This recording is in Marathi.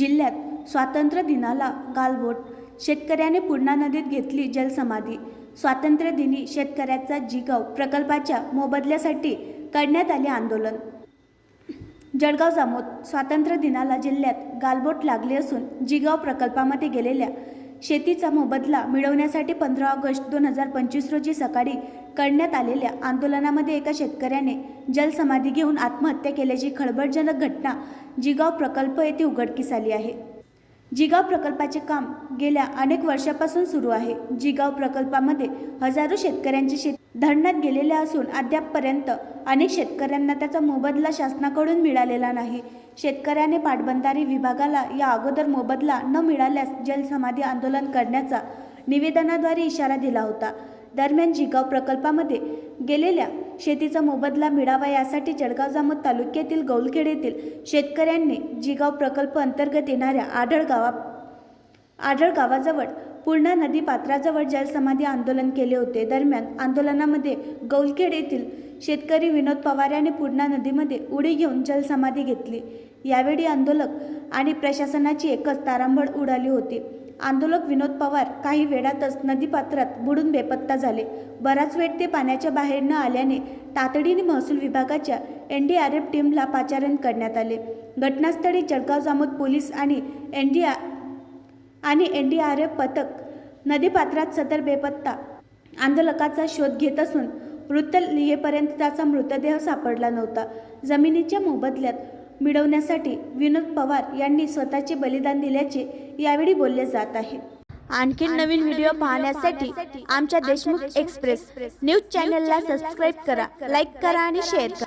जिल्ह्यात स्वातंत्र्य दिनाला गालबोट. शेतकऱ्याने पूर्णा नदीत घेतली जलसमाधी. स्वातंत्र्य दिनी शेतकऱ्याचा जिगाव प्रकल्पाच्या मोबदल्यासाठी करण्यात आले आंदोलन. जळगाव जामोद स्वातंत्र्य दिनाला जिल्ह्यात गालबोट लागली असून जिगाव प्रकल्पामध्ये गेलेल्या शेतीचा मोबदला मिळवण्यासाठी पंधरा ऑगस्ट दोन हजार पंचवीस रोजी सकाळी करण्यात आलेल्या आंदोलनामध्ये एका शेतकऱ्याने जलसमाधी घेऊन आत्महत्या केल्याची खळबळजनक घटना जिगाव प्रकल्प येथे उघडकीस आली आहे. जिगाव प्रकल्पाचे काम गेल्या अनेक वर्षापासून सुरू आहे. जिगाव प्रकल्पामध्ये हजारो शेतकऱ्यांचे शेत धरणात गेलेले असून अद्यापपर्यंत अनेक शेतकऱ्यांना त्याचा मोबदला शासनाकडून मिळालेला नाही. शेतकऱ्याने पाटबंधारे विभागाला या अगोदर मोबदला न मिळाल्यास जलसमाधी आंदोलन करण्याचा निवेदनाद्वारे इशारा दिला होता. दरम्यान जिगाव प्रकल्पामध्ये गेलेल्या शेतीचा मोबदला मिळावा यासाठी जळगाव जामोद तालुक्यातील गौलखेड येथील शेतकऱ्यांनी जिगाव प्रकल्प अंतर्गत येणाऱ्या आढळ गावा आढळ गावाजवळ पूर्णा नदी पात्राजवळ जलसमाधी आंदोलन केले होते. दरम्यान आंदोलनामध्ये गौलखेड येथील शेतकरी विनोद पवार यांनी पूर्णा नदीमध्ये उडी घेऊन जलसमाधी घेतली. यावेळी आंदोलक आणि प्रशासनाची एकच तारांबळ उडाली होती. आंदोलक विनोद पवार काही वेळातच नदीपात्रात बुडून बेपत्ता झाले. बराच वेळ ते पाण्याच्या बाहेर न आल्याने तातडीने महसूल विभागाच्या एन डी आर एफ टीमला पाचारण करण्यात आले. घटनास्थळी जळगाव जामोद पोलीस आणि एन डी आणि एन डी आर एफ पथक नदीपात्रात सदर बेपत्ता आंदोलकाचा शोध घेत असून वृत्त लिहेपर्यंत त्याचा मृतदेह सापडला नव्हता. जमिनीच्या मोबदल्यात मिळवण्यासाठी विनोद पवार यांनी स्वतःचे बलिदान दिल्याचे यावेळी बोलले जात आहे. आणखी नवीन व्हिडिओ पाहण्यासाठी आमच्या देशमुख एक्सप्रेस न्यूज चॅनलला सबस्क्राईब करा लाईक करा आणि शेअर करा.